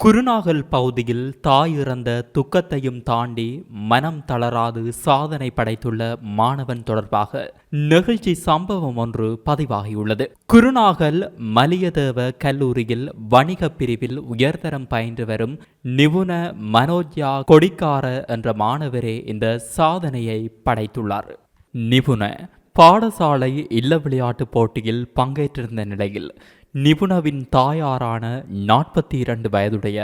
குருநாகல் பகுதியில் தாய் இறந்த துக்கத்தையும் தாண்டி மனம் தளராது சாதனை படைத்துள்ள மாணவன் தொடர்பாக நெகிழ்ச்சி சம்பவம் ஒன்று பதிவாகியுள்ளது. குருநாகல் மலியதேவ கல்லூரியில் வணிக பிரிவில் உயர்தரம் பயின்று வரும் நிபுண மனோஜ்யா கொடிக்கார என்ற மாணவரே இந்த சாதனையை படைத்துள்ளார். நிபுண பாடசாலை இல்ல விளையாட்டுப் போட்டியில் பங்கேற்றிருந்த நிலையில் நிபுணவின் தாயாரான நாற்பத்தி இரண்டு வயதுடைய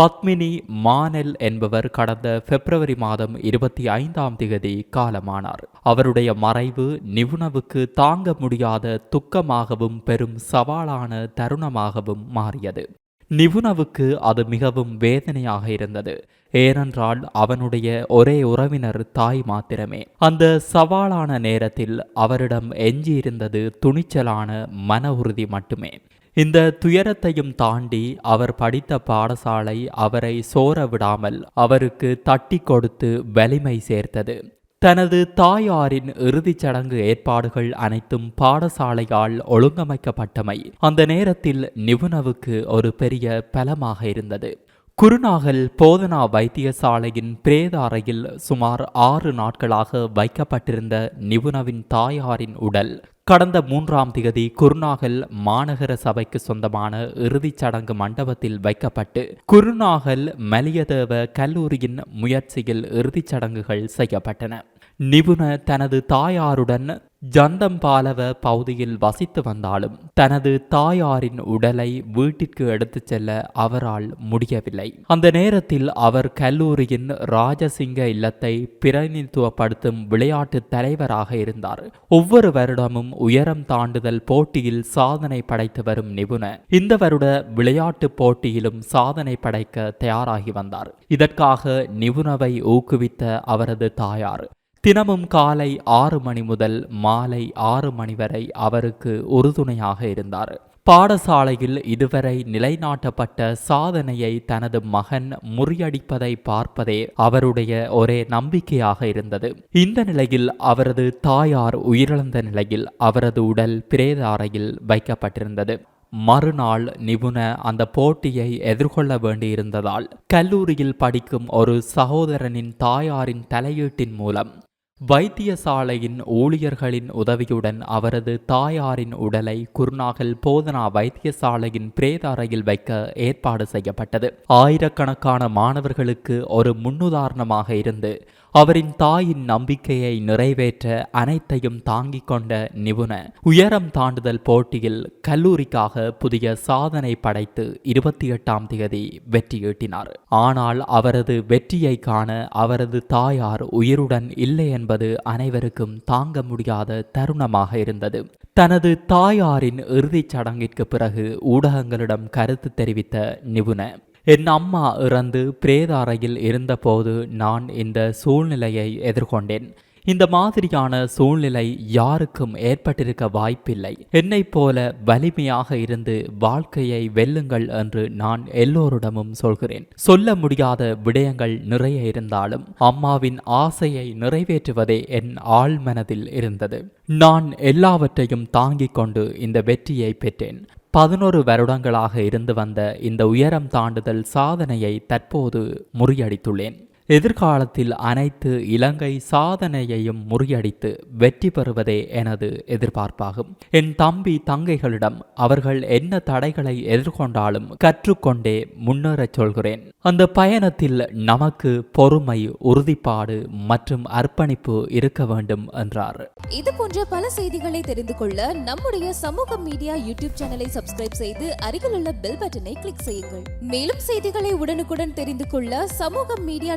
பத்மினி மானெல் என்பவர் கடந்த பிப்ரவரி மாதம் இருபத்தி ஐந்தாம் திகதி காலமானார். அவருடைய மறைவு நிபுணவுக்கு தாங்க முடியாத துக்கமாகவும் பெரும் சவாலான தருணமாகவும் மாறியது. நிபுணவுக்கு அது மிகவும் வேதனையாக இருந்தது. ஏனென்றால் அவனுடைய ஒரே உறவினர் தாய் மாத்திரமே. அந்த சவாலான நேரத்தில் அவரிடம் எஞ்சியிருந்தது துணிச்சலான மன உறுதி மட்டுமே. இந்த துயரத்தையும் தாண்டி அவர் படித்த பாடசாலை அவரை சோர விடாமல் அவருக்கு தட்டி கொடுத்து வலிமை சேர்த்தது. தனது தாயாரின் இறுதிச் சடங்கு ஏற்பாடுகள் அனைத்தும் பாடசாலையால் ஒழுங்கமைக்கப்பட்டமை. அந்த நேரத்தில் நிபுணவுக்கு ஒரு பெரிய பலமாக இருந்தது. குருநாகல் போதனா வைத்தியசாலையின் பிரேத அறையில் சுமார் ஆறு நாட்களாக வைக்கப்பட்டிருந்த நிபுணவின் தாயாரின் உடல். கடந்த மூன்றாம் திகதி குருநாகல் மாநகர சபைக்கு சொந்தமான இறுதிச் சடங்கு மண்டபத்தில் வைக்கப்பட்டு குருநாகல் மலியதேவ கல்லூரியின் முயற்சியில் இறுதிச் சடங்குகள் செய்யப்பட்டன. நிபுண தனது தாயாருடன் ஜந்தம்பாலவ பகுதியில் வசித்து வந்தாலும் தனது தாயாரின் உடலை வீட்டிற்கு எடுத்துச் செல்ல அவரால் முடியவில்லை. அந்த நேரத்தில் அவர் கல்லூரியின் ராஜசிங்க இல்லத்தை பிரதிநிதித்துவப்படுத்தும் விளையாட்டு தலைவராக இருந்தார். ஒவ்வொரு வருடமும் உயரம் தாண்டுதல் போட்டியில் சாதனை படைத்து வரும் நிபுண இந்த வருட விளையாட்டு போட்டியிலும் சாதனை படைக்க தயாராகி வந்தார். இதற்காக நிபுணவை ஊக்குவித்த அவரது தாயார் தினமும் காலை ஆறு மணி முதல் மாலை ஆறு மணி வரை அவருக்கு உறுதுணையாக இருந்தார். பாடசாலையில் இதுவரை நிலைநாட்டப்பட்ட சாதனையை தனது மகன் முறியடிப்பதை பார்ப்பதே அவருடைய ஒரே நம்பிக்கையாக இருந்தது. இந்த நிலையில் அவரது தாயார் உயிரிழந்த நிலையில் அவரது உடல் பிரேத அறையில் வைக்கப்பட்டிருந்தது. மறுநாள் நிபுண அந்த போட்டியை எதிர்கொள்ள வேண்டியிருந்ததால் கல்லூரியில் படிக்கும் ஒரு சகோதரனின் தாயாரின் தலையீட்டின் மூலம் வைத்தியசாலையின் ஊழியர்களின் உதவியுடன் அவரது தாயாரின் உடலை குருநாகல் போதனா வைத்தியசாலையின் பிரேத அறையில் வைக்க ஏற்பாடு செய்யப்பட்டது. ஆயிரக்கணக்கான மாணவர்களுக்கு ஒரு முன்னுதாரணமாக இருந்து அவரின் தாயின் நம்பிக்கையை நிறைவேற்ற அனைத்தையும் தாங்கிக் கொண்ட நிபுண உயரம் தாண்டுதல் போட்டியில் கல்லூரிக்காக புதிய சாதனை படைத்து இருபத்தி எட்டாம் தேதி வெற்றியீட்டினார். ஆனால் அவரது வெற்றியை காண அவரது தாயார் உயிருடன் இல்லை என்பது அனைவருக்கும் தாங்க முடியாத தருணமாக இருந்தது. தனது தாயாரின் இறுதிச் சடங்கிற்கு பிறகு ஊடகங்களிடம் கருத்து தெரிவித்த நிபுண என் அம்மா இறந்து பிரேத அறையில் இருந்தபோது நான் இந்த சூழ்நிலையை எதிர்கொண்டேன். இந்த மாதிரியான சூழ்நிலை யாருக்கும் ஏற்பட்டிருக்க வாய்ப்பில்லை. என்னைப் போல வலிமையாக இருந்து வாழ்க்கையை வெல்லுங்கள் என்று நான் எல்லோரிடமும் சொல்கிறேன். சொல்ல முடியாத விடயங்கள் நிறைய இருந்தாலும் அம்மாவின் ஆசையை நிறைவேற்றுவதே என் ஆழ்மனதில் இருந்தது. நான் எல்லாவற்றையும் தாங்கிக் கொண்டு இந்த வெற்றியை பெற்றேன். பதினொரு வருடங்களாக இருந்து வந்த இந்த உயரம் தாண்டுதல் சாதனையை தற்போது முறியடித்துள்ளேன். எதிர்காலத்தில் அனைத்து இலங்கை சாதனையையும் முறியடித்து வெற்றி பெறுவதே எனது எதிர்பார்ப்பாகும். என் தம்பி தங்கைகளிடம் அவர்கள் என்ன தடைகளை எதிர்கொண்டாலும் கற்றுக்கொண்டே முன்னேறச் சொல்கிறேன். அந்த பயணத்தில் நமக்கு பொறுமை உறுதிப்பாடு மற்றும் அர்ப்பணிப்பு இருக்க வேண்டும் என்றார். இது போன்ற பல செய்திகளை தெரிந்து கொள்ள நம்முடைய சமூக மீடியா யூடியூப் சேனலை சப்ஸ்கிரைப் செய்து அருகில் உள்ள பெல் பட்டனை கிளிக் செய்யுங்கள். மேலும் செய்திகளை உடனுக்குடன் தெரிந்து கொள்ள சமூக மீடியா